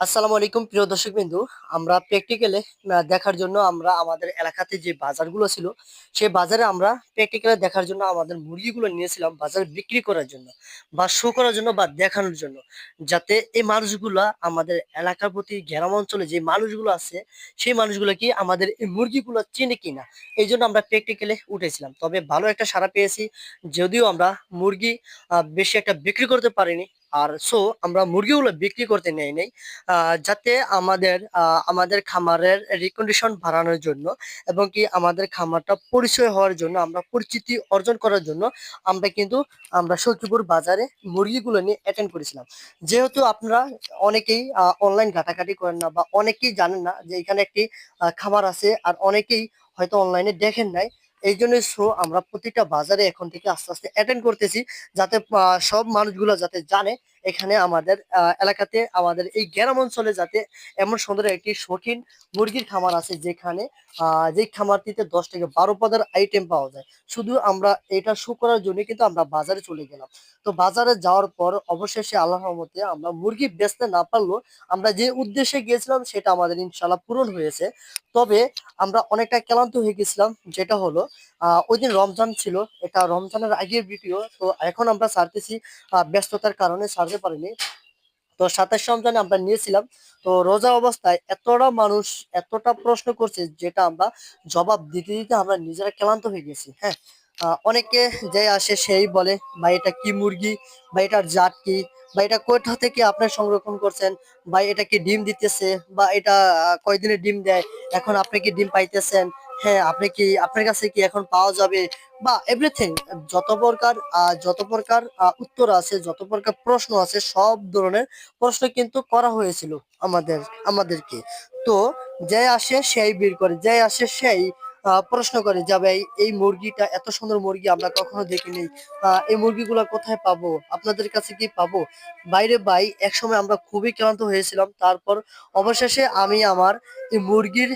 আসসালামু আলাইকুম, প্রিয় দর্শক বিন্দু আমরা প্র্যাকটিক্যালে দেখার জন্য আমরা আমাদের এলাকাতে যে বাজারগুলো ছিল, সেই বাজারে আমরা প্র্যাকটিক্যালে দেখার জন্য আমাদের মুরগিগুলো নিয়েছিলাম বাজারে বিক্রি করার জন্য বা শো করার জন্য বা দেখানোর জন্য। যাতে এই মানুষগুলা আমাদের এলাকার প্রতি গ্রাম অঞ্চলে যে মানুষগুলো আছে, সেই মানুষগুলো কি আমাদের এই মুরগিগুলো চেনে কিনা, এই জন্য আমরা প্র্যাকটিক্যালে উঠেছিলাম। তবে ভালো একটা সাড়া পেয়েছি, যদিও আমরা মুরগি বেশি একটা বিক্রি করতে পারিনি আর সো আমরা মুরগিগুলো বিক্রি করতে নেই নেই যাতে আমাদের আমাদের খামারের রিকন্ডিশন বাড়ানোর জন্য এবং কি আমাদের খামারটা পরিচয় হওয়ার জন্য, আমরা পরিচিতি অর্জন করার জন্য আমরা কিন্তু আমরা সখীপুর বাজারে মুরগিগুলো নিয়ে অ্যাটেন্ড করেছিলাম। যেহেতু আপনারা অনেকেই অনলাইন ঘাটাঘাটি করেন না বা অনেকেই জানেন না যে এখানে একটি খামার আছে আর অনেকেই হয়তো অনলাইনে দেখেন নাই এই জন্য শো আমরা প্রতিটা বাজারে এখন থেকে আস্তে আস্তে অ্যাটেন্ড করতেছি, যাতে সব মানুষগুলো যাতে জানে এখানে আমাদের এলাকাতে আমাদের এই গ্রাম অঞ্চলে যাতে এমন সুন্দর একটি শৌখিন মুরগির খামার আছে যেখানে যে খামারটিতে দশ থেকে বারো পদের আইটেম পাওয়া যায়। শুধু আমরা এটা শো করার জন্য কিন্তু আমরা বাজারে চলে গেলাম। তো বাজারে যাওয়ার পর অবশেষে আল্লাহ রহমতে আমরা মুরগি বেচতে না পারলেও আমরা যে উদ্দেশ্যে গিয়েছিলাম সেটা আমাদের ইনশাল্লাহ পূরণ হয়েছে। তবে আমরা অনেকটা ক্লান্ত হয়ে গেছিলাম, যেটা হলো ওই দিন রমজান ছিল। এটা রমজানের আগের ভিডিও তো এখন আমরা সারতেছি ব্যস্ততার কারণে ছাড়তে পারিনি। তো সাতাশ রমজানে আমরা নিয়েছিলাম। তো রোজা অবস্থায় এতটা মানুষ এতটা প্রশ্ন করছে যেটা আমরা জবাব দিতে দিতে আমরা নিজেরা ক্লান্ত হয়ে গেছি। হ্যাঁ অনেকে যে আসে সেই বলে, ভাই, এটা কি মুরগি? বা এটার জাত কি? বা এটা কোথা থেকে আপনি সংরক্ষণ করছেন? বা এটা কি ডিম দিতেছে? বা এটা কয়দিনে ডিম দেয়? এখন আপনি কি ডিম পাইতেছেন? হ্যাঁ আপনি কি, আপনার কাছে কি এখন পাওয়া যাবে? বা এভরিথিং যত প্রকার যত প্রকার উত্তর আছে, যত প্রকার প্রশ্ন আছে, সব ধরনের প্রশ্ন কিন্তু করা হয়েছিল আমাদের, আমাদেরকে। তো যে আসে সেই বের করে যে আসে সেই প্রশ্ন করে যে, ভাই, এই মুরগিটা, এত সুন্দর মুরগি আমরা কখনো দেখিনি। এই মুরগিগুলা কোথায় পাবো? আপনাদের কাছে কি পাবো? বাইরে ভাই, একসময় আমরা খুবই ক্লান্ত হয়েছিলাম। তারপর অবশেষে আমি আমার এই মুরগির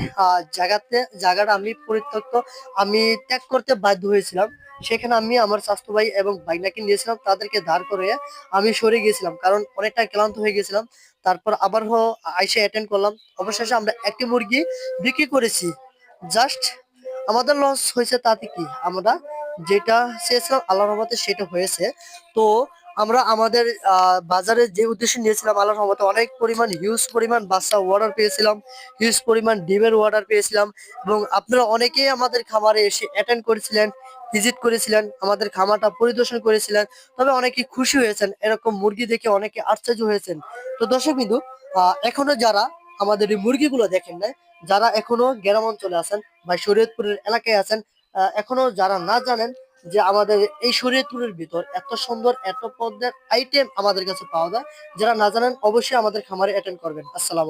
জায়গাতে, জায়গাটা আমি পরিত্যক্ত, আমি ত্যাগ করতে বাধ্য হয়েছিলাম। সেখানে আমি আমার স্বাস্থ্য ভাই এবং ভাইনাকে নিয়েছিলাম। তাদেরকে ধার করে আমি সরে গেছিলাম, কারণ অনেকটা ক্লান্ত হয়ে গেছিলাম। তারপর আবার আইসে অ্যাটেন্ড করলাম। অবশেষে আমরা একটি মুরগি বিক্রি করেছি। জাস্ট আমাদের লস হয়েছে তাতে কি? আমরা যেটা চেয়েছিলাম আল্লাহর রহমতে সেটা হয়েছে। তো আমরা আমাদের বাজারে যে উদ্দেশ্যে নিয়েছিলাম আল্লাহর রহমতে অনেক পরিমাণ হিউজ পরিমাণ বাচ্চা অর্ডার পেয়েছিলাম হিউজ পরিমাণ ডিমের অর্ডার পেয়েছিলাম এবং আপনারা অনেকেই আমাদের খামারে এসে অ্যাটেন্ড করেছিলেন ভিজিট করেছিলেন, আমাদের খামারটা পরিদর্শন করেছিলেন, তবে অনেকে খুশি হয়েছেন, এরকম মুরগি দেখে অনেকে আশ্চর্য হয়েছেন। তো দর্শক বিন্দু এখনও যারা আমাদের এই মুরগিগুলো দেখেন না যারা এখনও গ্রাম অঞ্চলে আছেন বা শরীয়তপুরের এলাকায় আছেন এখনও যারা না জানেন যে আমাদের এই শরীয়তপুরের ভিতর এত সুন্দর, এত পদ্মের আইটেম আমাদের কাছে পাওয়া যায়, যারা না জানেন অবশ্যই আমাদের খামারে অ্যাটেন্ড করবেন। আসসালাম